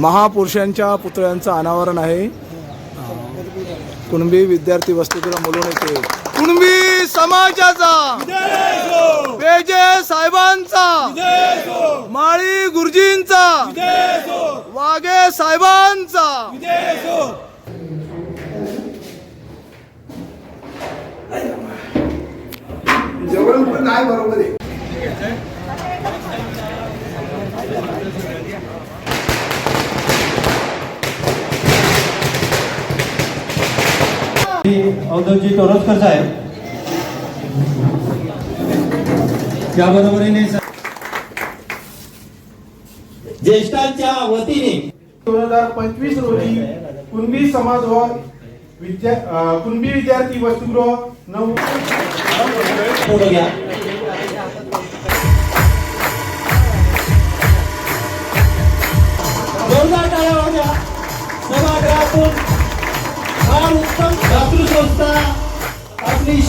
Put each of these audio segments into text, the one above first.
महापुरुषांच्या पुतळ्यांचं अनावरण आहे. कुणबी विद्यार्थी वसतिगृह बोलून येते कुणबी समाजाचा. पेजे साहेबांचा. माळी गुरुजींचा. वाघे साहेबांचा. जवळ पण बरोबर आहे. अवधूतजी तोरसकर साहेब. त्या बरोबरीने ज्येष्ठांच्या वतीने दोन हजार पंचवीस रोजी कुणबी समाज हॉल विद्या कुणबी विद्यार्थी वसतिगृह नऊ जोरदार टाळ्या सभागृहातून फार उत्तम संस्था आपली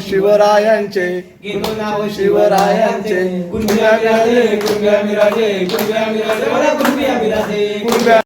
शिवरायांचे शिवरायांचे कुंभ्या मिराजे कुंभ्या मिराजे कुंभ्या मिराजे कुंभ्या